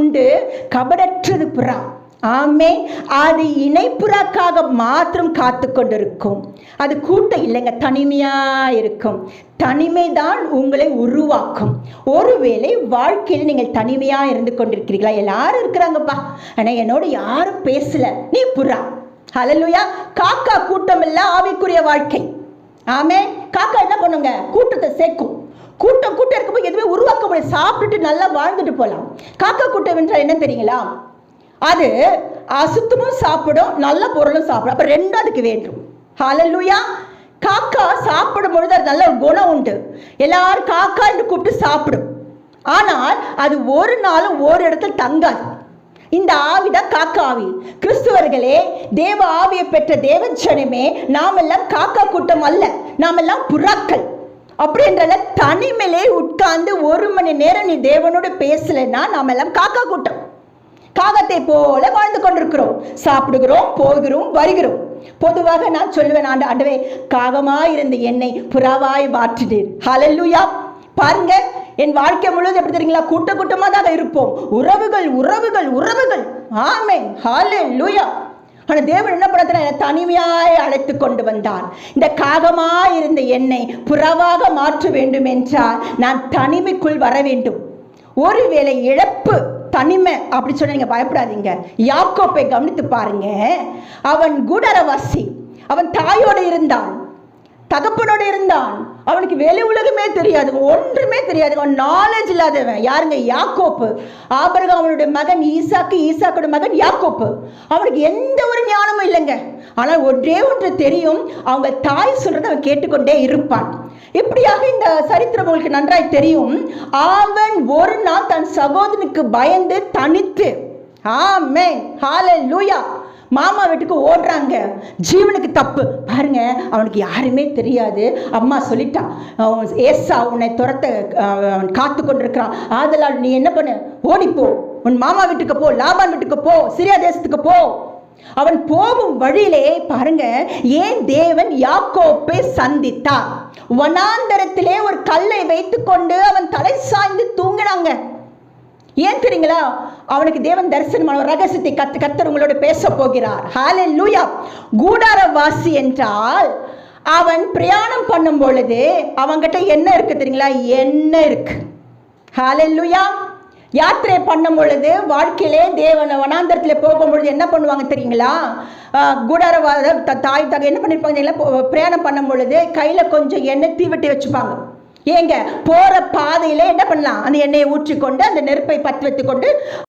உண்டு கபடற்றது புறா. ஆமே அது இணைப்புறாக்காக மாத்திரம் காத்து கொண்டிருக்கும். அது கூட்டம் இல்லைங்க தனிமையா இருக்கும். தனிமை தான் உங்களை உருவாக்கும். ஒருவேளை வாழ்க்கையில் நீங்கள் தனிமையா இருந்து கொண்டிருக்கிறீர்களா? எல்லாரும் இருக்கிறாங்கப்பா. ஆனா என்னோட யாரும் பேசல. நீ புறா. ஹலலுயா காக்கா கூட்டம் எல்லாம் ஆவிக்குரிய வாழ்க்கை. ஆமே காக்கா என்ன பண்ணுங்க? கூட்டத்தை சேர்க்கும். கூட்டம் கூட்டம் இருக்கும்போது எதுவுமே உருவாக்க முடியாது சாப்பிட்டுட்டு நல்லா வாழ்ந்துட்டு போகலாம். காக்கா கூட்டம் என்றால் என்ன தெரியுங்களா? அது அசுத்தமும் சாப்பிடும் நல்ல பொருளும் சாப்பிடும். அப்புறம் ரெண்டும் அதுக்கு வேண்டும் ஹalleluya காக்கா சாப்பிடும் பொழுது அது நல்ல ஒரு குணம் உண்டு. எல்லாரும் காக்கா என்று கூப்பிட்டு சாப்பிடும். ஆனால் அது ஒரு நாளும் ஒரு இடத்துல தங்காது. இந்த ஆவிதான் காக்கா ஆவி. கிறிஸ்துவர்களே தேவ ஆவியை பெற்ற தேவஜனமே நாமெல்லாம் காக்கா கூட்டம் அல்ல. நாமெல்லாம் புறாக்கள். அப்படின்றத தனிமையிலே உட்கார்ந்து ஒரு மணி நேரம் நீ தேவனோட பேசலைன்னா நாமெல்லாம் காக்கா கூட்டம். காகத்தை போல வாழ்ந்து கொண்டிருக்கிறோம். சாப்பிடுகிறோம் போகிறோம் வருகிறோம். பொதுவாக நான் சொல்லுவேன் ஆண்டு ஆண்டவே காகமாய் இருந்த என்னை புறாவாய் மாற்றினேன் ஹலல்லுயா பாருங்க என் வாழ்க்கை முழுவதும் எப்படி தெரியுங்களா? கூட்ட கூட்டமாக தான் இருப்போம். உறவுகள் உறவுகள் உறவுகள். ஆமே ஆமென் லுயா ஆனால் தேவன் என்ன பண்ணத்துல தனிமையாய் அழைத்து கொண்டு வந்தார். இந்த காகமாக இருந்த என்னை புறவாக மாற்ற வேண்டும் என்றால் நான் தனிமைக்குள் வர வேண்டும். ஒருவேளை இழப்பு தனிமை அப்படி சொன்ன நீங்க பயப்படாதீங்க. யாக்கோப்பை கவனித்து பாருங்க. அவன் குடரவாசி அவன் தாயோடு இருந்தான். தகப்பனோடு இருந்தான். அவனுக்கு வெளி உலகமே தெரியாது. ஒன்றுமே தெரியாது. அவன் நாலேஜ் இல்லாதவன். யாருங்க? யாக்கோப்பு. ஆபரகம் அவனுடைய மகன் ஈசாக்கு ஈசாக்கோட மகன் யாக்கோப்பு. அவனுக்கு எந்த ஒரு ஞானமும் இல்லைங்க. ஆனால் ஒன்றே ஒன்று தெரியும். அவங்க தாய் சொல்றதை அவன் கேட்டுக்கொண்டே இருப்பான். இப்படியாக இந்த சரித்திரம் உங்களுக்கு நன்றாய் தெரியும்? அவன் ஒரு நாள் தன் சகோதரனுக்கு பயந்து தனித்து ஆமே ஹால லூயா மாமா வீட்டுக்கு ஓடுறாங்க. ஜீவனுக்கு தப்பு. பாருங்க அவனுக்கு யாருமே தெரியாது. அம்மா சொல்லிட்டான் ஏசா உன்னை துரத்த அவன் காத்து கொண்டிருக்கிறான் ஆதலால் நீ என்ன பண்ணு? ஓடிப்போ உன் மாமா வீட்டுக்கு போ லாபான் வீட்டுக்கு போ சிரியா தேசத்துக்கு போ. அவன் போகும் வழியிலே பாருங்க ஏன் தேவன் யாக்கோப்பை சந்தித்தார் வனாந்தரத்திலே ஒரு கல்லை வைத்துக்கொண்டு அவன் தலை சாய்ந்து தூங்கினாங்க. ஏன் தெரியுங்களா? அவனுக்கு தேவன் தரிசனமான ரகசியத்தை கத்து கத்தர் உங்களோட பேச போகிறார். ஹாலே லூயா கூடாரவாசி என்றால் அவன் பிரயாணம் பண்ணும் பொழுது அவன்கிட்ட என்ன இருக்கு தெரியுங்களா? என்ன இருக்கு? லூயா யாத்திரை பண்ணும் பொழுது வாழ்க்கையிலே தேவன் வனாந்தரத்தில் போகும் பொழுது என்ன பண்ணுவாங்க தெரியுங்களா? கூடாரவாத தாய் தகை என்ன பண்ணிருப்பாங்க பிரயாணம் பண்ணும் பொழுது கையில் கொஞ்சம் எண்ணெய் தீவட்டி வச்சுப்பாங்க. ஏங்க போற பாதையில என்ன பண்ணலாம்? அந்த எண்ணெயை ஊற்றிக்கொண்டு அந்த நெருப்பை பற்றி வைத்துக்கொண்டு